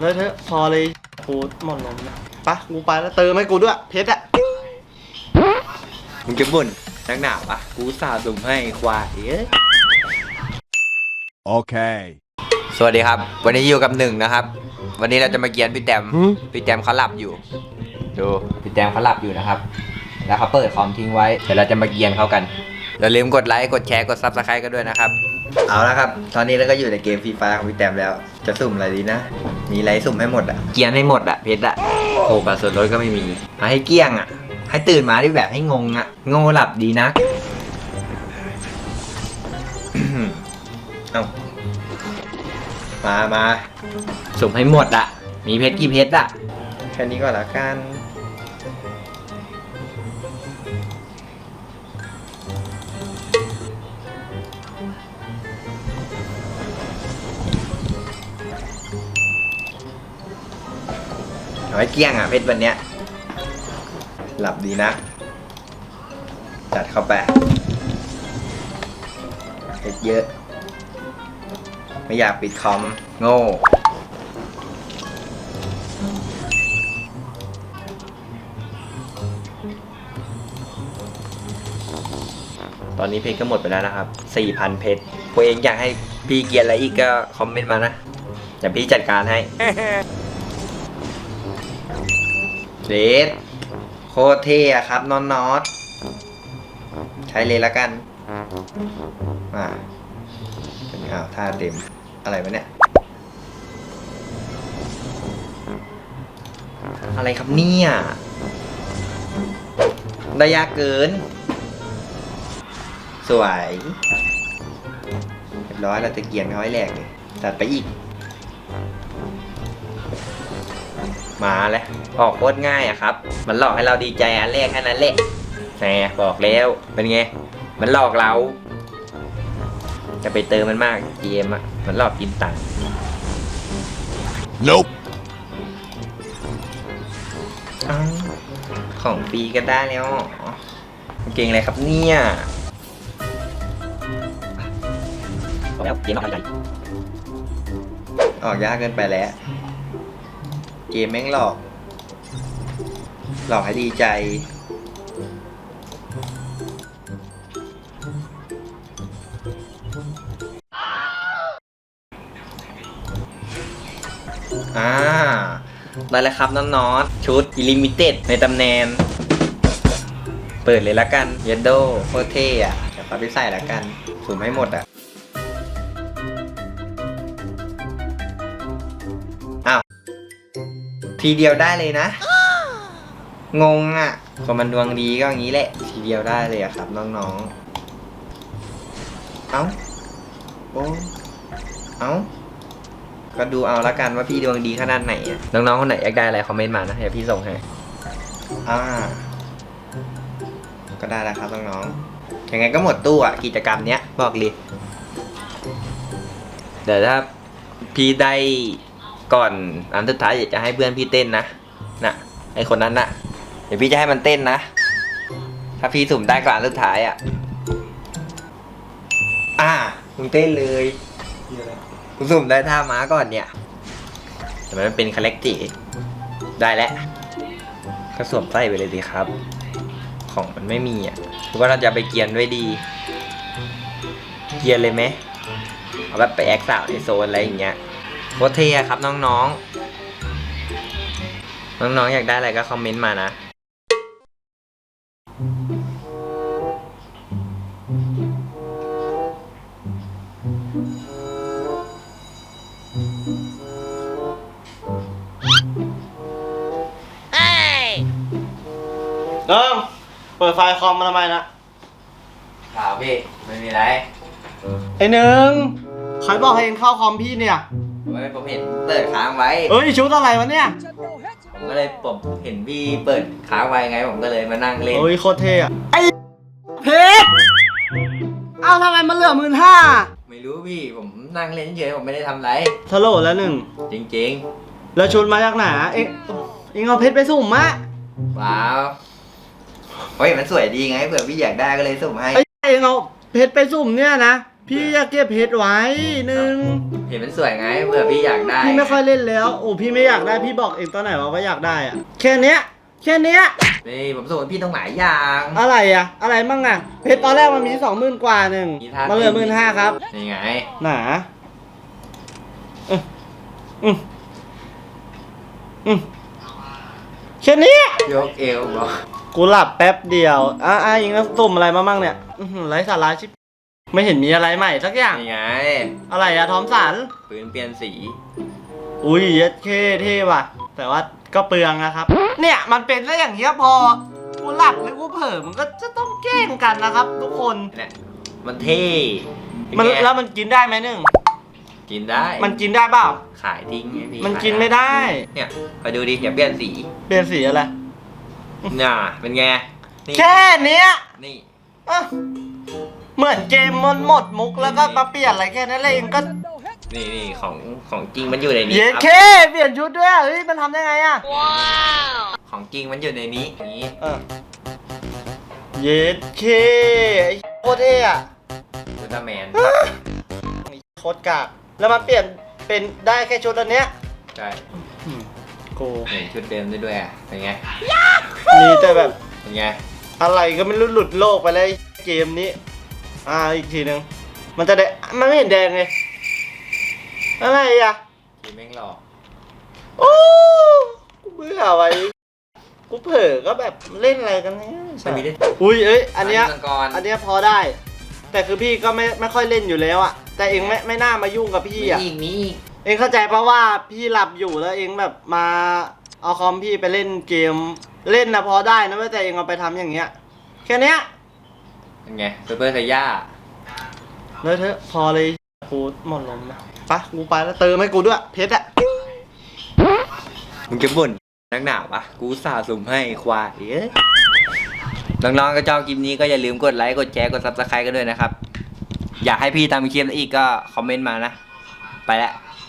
เลอะเทอะพอเลยกูหมดลมนะไปะกูไปแล้วเติมให้กูด้วย เพชรอะมึงจะบ่นนักหนาปะกูสาสุ่มให้ควายเอ้ย Okay. สวัสดีครับ วันนี้อยู่กับหนึ่งนะครับ วันนี้เราจะมาเกียนพี่แตมพี่แตมเขาหลับอยู่ดูพี่แตมเขาหลับอยู่นะครับ แล้วเขาเปิดคอมทิ้งไว้เดี๋ยวเราจะมาเกียนเขากันอย่าลืมกดไลค์กดแชร์กดซับสไครต์กันด้วยนะครับ เอาละครับ ตอนนี้เราก็อยู่ในเกมฟรีไฟของพี่แตมแล้ว จะสุ่มอะไรดีนะ มีอะไรสุ่มให้หมดอะ เกียนให้หมดอะ เพชรอะโอ้บัตรส่วนลดก็ไม่มีมาให้เกลี้ยงอะ ให้ตื่นมาที่แบบให้งงอะ โง่หลับดีนะ เอามามาสุ่มให้หมดอะมีเพชรกี่เพชรอะแค่นี้ก็แล้วกัน เอาไว้เกลี้ยงอะเพชรวันเนี้ย หลับดีนะ จัดเข้าไปเพชรเยอะ ไม่อยากปิดคอม โง่ตอนนี้เพชรก็หมดไปแล้วนะครับ 4,000 เพชรพวกเองอยากให้พี่เกียร์อะไรอีกก็คอมเมนต์มานะเดี๋ยวพี่จัดการให้ เดดโคตรเท่อะครับนอนนอตใช้เลยละกันอ่าเป็นอ้าวท่าเต็ม อะไรวะเนี่ย อะไรครับเนี่ยได้ยากเกิน สวย เรียบร้อยเราจะเกียนเขาให้แหลกเลยจัดไปอีก มาแล้วออกโคตรง่ายอะครับ มันหลอกให้เราดีใจอันแรกแค่นั้นแหละแหมบอกแล้วเป็นไง มันหลอกเรา จะไปเติมมันมากเกมอะมันหลอกกินตังค์ Nope. อ้าวของฟรีก็ได้แล้วเก่งอะไรครับเนี่ยบอกแล้วเกมออกอะไรออกยากเกินไปแล้ว เกมแม่งหลอก หลอกให้ดีใจ อ่า ได้แล้วครับน้องนอตชุดอิลิมิเต็ดในตำแหน่งเปิดเลยละกัน เยนโดโคเท่อะเดี๋ยวไปใส่ละกันสุ่มให้หมดอะ ทีเดียวได้เลยนะ งงอะคนมันดวงดีก็อย่างนี้แหละ ทีเดียวได้เลยอะครับน้องๆ เอ้าโอ้เอ้าก็ดูเอาละกันว่าพี่ดวงดีขนาดไหนอะน้องๆคนไหนอยากได้อะไรคอมเมนต์มานะเดี๋ยวพี่ส่งให้อ่า ก็ได้แล้วครับน้องๆยังไงก็หมดตู้อะกิจกรรมเนี้ยบอกเลยเดี๋ยวถ้าพี่ได้ ก่อนอันสุดท้ายอยากจะให้เพื่อนพี่เต้นนะน่ะไอคนนั้นน่ะเดี๋ยวพี่จะให้มันเต้นนะ ถ้าพี่สุ่มได้ก่อนอันสุดท้ายอะ อ่ามึงเต้นเลยกูสุ่มได้ท่าม้าก่อนเนี่ยแต่มันเป็นคาแรคติได้แล้วก็สวมไส้ไปเลยดีครับ ของมันไม่มีอะหรือว่าเราจะไปเกียนด้วยดี เกียนเลยไหมเอาแบบไปแอคสาวในโซนอะไรอย่างเงี้ย โคตรเท่อะครับน้องๆ น้องๆ อยากได้อะไรก็คอมเมนต์มานะ เริ่มเปิดไฟคอมมาทำไมนะข่าวพี่ ไม่มีไร ไอ้หนึ่งใครบอกให้เองเข้าคอมพี่เนี่ย ผมเห็นเปิดค้างไว้ เอ้ยชุดอะไรวะเนี่ยผมก็เลยผมเห็นพี่เปิดค้างไว้ไง ผมก็เลยมานั่งเล่น เอ้ยโคตรเท่อะไอ้เพชรเอ้าทำไมมันเหลือหมื่นห้าไม่รู้พี่ผมนั่งเล่นเฉยๆผมไม่ได้ทำไรทะโหลแล้วหนึ่งจริงแล้วชุดมาจากไหนเอ็งเอ็งเอาเพชรไปสุ่มมะๆว้าวเฮ้ยมันสวยดีไงเผื่อพี่อยากได้ก็เลยส่งให้ไอ้เอ็งเอาเพชรไปสุ่มเนี่ยนะเพพี่อยากเก็บเพชรไว้หนึ่งเห็นมันสวยไงเผื่อพี่อยากได้พี่ไม่ค่อยเล่นแล้วโอ้พี่ไม่อยากได้พี่บอกเองตอนไหนว่าว่าอยากได้อะแค่เนี้ยแค่เนี้ยนี่ผมส่งให้พี่ต้องหลายอย่างอะไรอะอะไรมั่งอะเพชรตอนแรกมันมีสองหมื่นกว่าหนึ่งมีท่ามาเหลือหมื่นห้าครับนี่ไงหนาอืมอืมอืมแค่นี้ยกเอวบอกกูหลับแป๊บเดียวอะอะยิงแล้วตุ่มอะไรมามั่งเนี่ยอื้อหือไร้สาระชิบ ไม่เห็นมีอะไรใหม่สักอย่าง นี่ไง อะไรอะทอมสัน ปืนเปลี่ยนสี อุ้ยเย็ดเคเท่ว่ะ แต่ว่าก็เปลืองนะครับ เนี่ยมันเป็นซะอย่างเงี้ยพอ กูหลับหรือกูเผลอมันก็จะต้องแกล้งกันนะครับ ทุกคน เนี่ย มันเท่เป็นมันไงแล้วมันกินได้ไหมหนึ่ง กินได้มันกินได้เปล่า ขายทิ้งไงพี่มันขายกินไม่ได้ เนี่ยไปดูดิ อย่าเปลี่ยนสี เปลี่ยนสีอะไร น่ะ เป็นไง นี่ แค่เนี้ยนี่ อะ เหมือนเกมมันหมดมุกแล้วก็มาเปลี่ยนอะไรแค่นั้นเองก็นี่นี่ของของจริงมันอยู่ในนี้เย็ดครับเคเปลี่ยนชุดด้วยอะเฮ้ยมันทำได้ไงอะของจริงมันอยู่ในนี้นี่เออเย็ดเคไอ้โคตรเท่อะอุลตร้าแมนโคตรกากแล้วมันเปลี่ยนเป็นได้แค่ชุดอันเนี้ยใช่โกเห็นชุดเดิมได้ด้วยอะเป็นไงมีแต่แบบเป็นไงอะไรก็ไม่รู้หลุดโลกไปเลยเกมนี้ อ่าอีกทีหนึ่งมันจะแดงมันไม่เห็นแดงเลยอะไรอะกินแม่งหลอกโอ้กูเบื่อไว้กูเผลอก็แบบเล่นอะไรกันเนี่ยมันมีได้อุ้ยเอ้ยอันเนี้ยมังกรอันเนี้ยพอได้ แต่คือพี่ก็ไม่ไม่ค่อยเล่นอยู่แล้วอะแต่เองไม่ไม่น่ามายุ่งกับพี่มีอะอีกมีอีกเองเข้าใจปะว่าพี่หลับอยู่แล้วเองแบบมาเอาคอมพี่ไปเล่นเกม เล่นนะพอได้นะเว้ยแต่เองเอาไปทำอย่างเงี้ยแค่เนี้ย เป็นไงซูเปอร์ไซย่าเลยเถอะพอเลยกูหมดลมนะไปะกูไปแล้วเติมให้กูด้วย เพชรอะมึงจะบ่นนักหนาวะกูสาสุ่มให้ควายเอ้ยน้องๆก็ชอบคลิปนี้ก็อย่าลืมกดไลค์กดแชร์กดซับสไครต์กันด้วยนะครับ อยากให้พี่ทำคลิปอีกก็คอมเมนต์มานะ ไปแล้ว